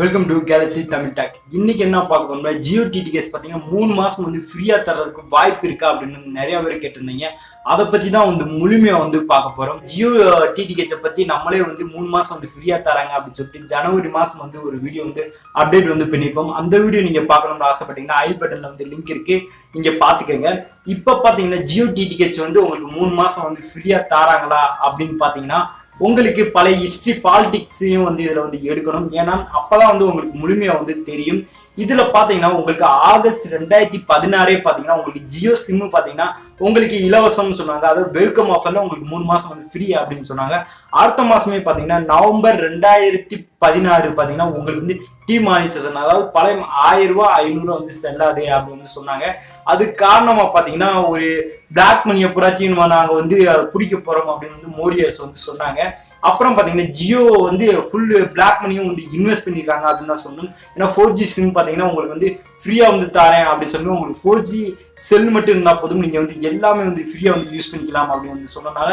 Welcome to galaxy Tamil talk இன்னைக்கு என்ன பார்க்க போனோம்னா ஜியோ டிடிஎஸ் பார்த்தீங்கன்னா மூணு மாசம் வந்து ஃப்ரீயா தர்றதுக்கு வாய்ப்பு இருக்கா அப்படின்னு நிறைய பேர் கேட்டிருந்தீங்க. அதை பத்தி தான் வந்து முழுமையா வந்து பார்க்க போறோம். ஜியோ டிடிஹெச்சை பத்தி நம்மளே வந்து மூணு மாசம் வந்து ஃப்ரீயா தராங்க அப்படின்னு சொல்லிட்டு ஜனவரி மாசம் வந்து ஒரு வீடியோ வந்து அப்டேட் வந்து பண்ணிப்போம் அந்த வீடியோ நீங்க பார்க்கணும்னு ஆசைப்பட்டீங்கன்னா ஐ பட்டன்ல வந்து லிங்க் இருக்கு. நீங்க பாத்துக்கோங்க இப்ப பாத்தீங்கன்னா ஜியோ டிடிஹெச் வந்து உங்களுக்கு மூணு மாசம் வந்து ஃப்ரீயா தராங்களா அப்படின்னு பாத்தீங்கன்னா உங்களுக்கு பல ஹிஸ்ட்ரி பாலிடிக்ஸையும் வந்து இதில் வந்து எடுக்கணும். ஏன்னா அப்போதான் வந்து உங்களுக்கு முழுமையாக வந்து தெரியும். இதில் பார்த்தீங்கன்னா உங்களுக்கு ஆகஸ்ட் ரெண்டாயிரத்தி பதினாறே பார்த்தீங்கன்னா உங்களுக்கு ஜியோ சிம்மு பார்த்தீங்கன்னா உங்களுக்கு இலவசம்னு சொன்னாங்க. அதாவது வெல்கம் ஆஃபர்ல உங்களுக்கு மூணு மாசம் வந்து ஃப்ரீ அப்படின்னு சொன்னாங்க. அடுத்த மாசமே பாத்தீங்கன்னா நவம்பர் ரெண்டாயிரத்தி பதினாறு பாத்தீங்கன்னா உங்களுக்கு வந்து டீ மானிட்டேஷன் அதாவது பழைய ஆயிரம் ரூபாய் ஐநூறு வந்து செல்லாது அப்படின்னு சொன்னாங்க. அது காரணமா பாத்தீங்கன்னா ஒரு பிளாக் மணியை புராட்டியும் நாங்க வந்து அதை பிடிக்க போறோம் அப்படின்னு வந்து மோரியர்ஸ் வந்து சொன்னாங்க. அப்புறம் பாத்தீங்கன்னா ஜியோ வந்து ஃபுல் பிளாக் மணியும் வந்து இன்வெஸ்ட் பண்ணிருக்காங்க அப்படின்னு தான் சொன்னோம் ஏன்னா ஃபோர் ஜி சிம் பாத்தீங்கன்னா உங்களுக்கு வந்து ஃப்ரீயாக வந்து தரேன் அப்படின்னு சொல்லி உங்களுக்கு ஃபோர் ஜி செல் மட்டும் இருந்தால் போதும். நீங்கள் வந்து எல்லாமே வந்து ஃப்ரீயாக வந்து யூஸ் பண்ணிக்கலாம் அப்படின்னு வந்து சொன்னனால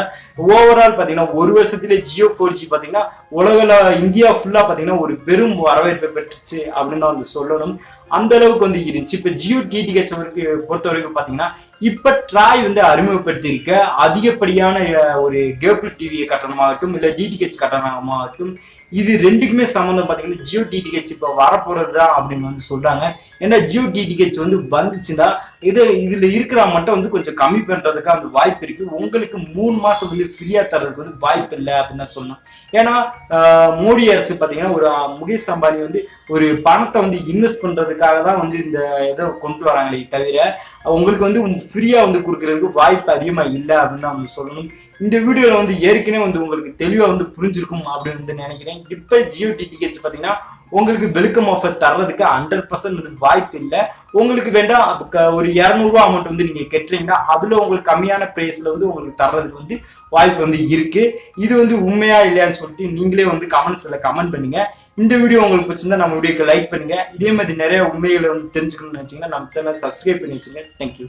ஓவரால் பார்த்தீங்கன்னா ஒரு வருஷத்துல ஜியோ ஃபோர் ஜி பார்த்தீங்கன்னா உலகில் இந்தியா ஃபுல்லாக பார்த்தீங்கன்னா ஒரு பெரும் வரவேற்பை பெற்றுச்சு அப்படின்னு தான் வந்து சொல்லணும். அந்த அளவுக்கு வந்து இருந்துச்சு. இப்போ ஜியோ டிடிஹெச் வரைக்கும் பொறுத்த வரைக்கும் பார்த்தீங்கன்னா இப்ப ட்ராய் வந்து அறிமுகப்படுத்தியிருக்க அதிகப்படியான ஒரு கேபிள் டிவி கட்டணமாகட்டும் இல்ல டிடிஹெச் கட்டணமாகட்டும் இது ரெண்டுக்குமே சம்மந்தம் பாத்தீங்கன்னா ஜியோ டிடிஹெச் இப்ப வரப்போறது தான் அப்படின்னு வந்து சொல்றாங்க. ஏன்னா ஜியோ டிடிஹெச் வந்து வந்துச்சுன்னா இது இதுல இருக்கிற மட்டும் வந்து கொஞ்சம் கம்மி பண்றதுக்கு அந்த வாய்ப்பு இருக்கு. உங்களுக்கு மூணு மாசம் வந்து ஃப்ரீயா தர்றதுக்கு வந்து வாய்ப்பு இல்லை அப்படின்னு தான் சொன்னோம் ஏன்னா மோடி அரசு பாத்தீங்கன்னா ஒரு முகேஷ் அம்பானி வந்து ஒரு பணத்தை வந்து இன்வெஸ்ட் பண்றதுக்காக தான் வந்து இந்த இதை கொண்டு வராங்களே தவிர உங்களுக்கு வந்து ஃப்ரீயாக வந்து கொடுக்கறதுக்கு வாய்ப்பு அதிகமாக இல்லை அப்படின்னு தான் சொல்லணும். இந்த வீடியோவில் வந்து ஏற்கனவே வந்து உங்களுக்கு தெளிவாக வந்து புரிஞ்சிருக்கும் அப்படின்னு வந்து நினைக்கிறேன். இப்போ ஜியோ டிடிஹெச் பார்த்தீங்கன்னா உங்களுக்கு வெல்கம் ஆஃபர் தர்றதுக்கு ஹண்ட்ரட் பர்சன்ட் வாய்ப்பு இல்லை. உங்களுக்கு வேண்டாம் அதுக்கு ஒரு இரநூறுவா அமௌண்ட் வந்து நீங்கள் கட்டுறீங்கன்னா அதில் உங்களுக்கு கம்மியான ப்ரைஸில் வந்து உங்களுக்கு தர்றதுக்கு வந்து வாய்ப்பு வந்து இருக்கு. இது வந்து உண்மையா இல்லையான்னு சொல்லிட்டு நீங்களே வந்து கமெண்ட்ஸில் கமெண்ட் பண்ணுங்கள் இந்த வீடியோ உங்களுக்கு பிடிச்சிருந்தா நம்ம வீடியோக்கு லைக் பண்ணுங்கள் இதே மாதிரி நிறைய உண்மைகளை வந்து தெரிஞ்சுக்கணும்னு நினச்சிங்கன்னா நம்ம சேனல் சப்ஸ்கிரைப் பண்ணி வச்சுங்க. தேங்க்யூ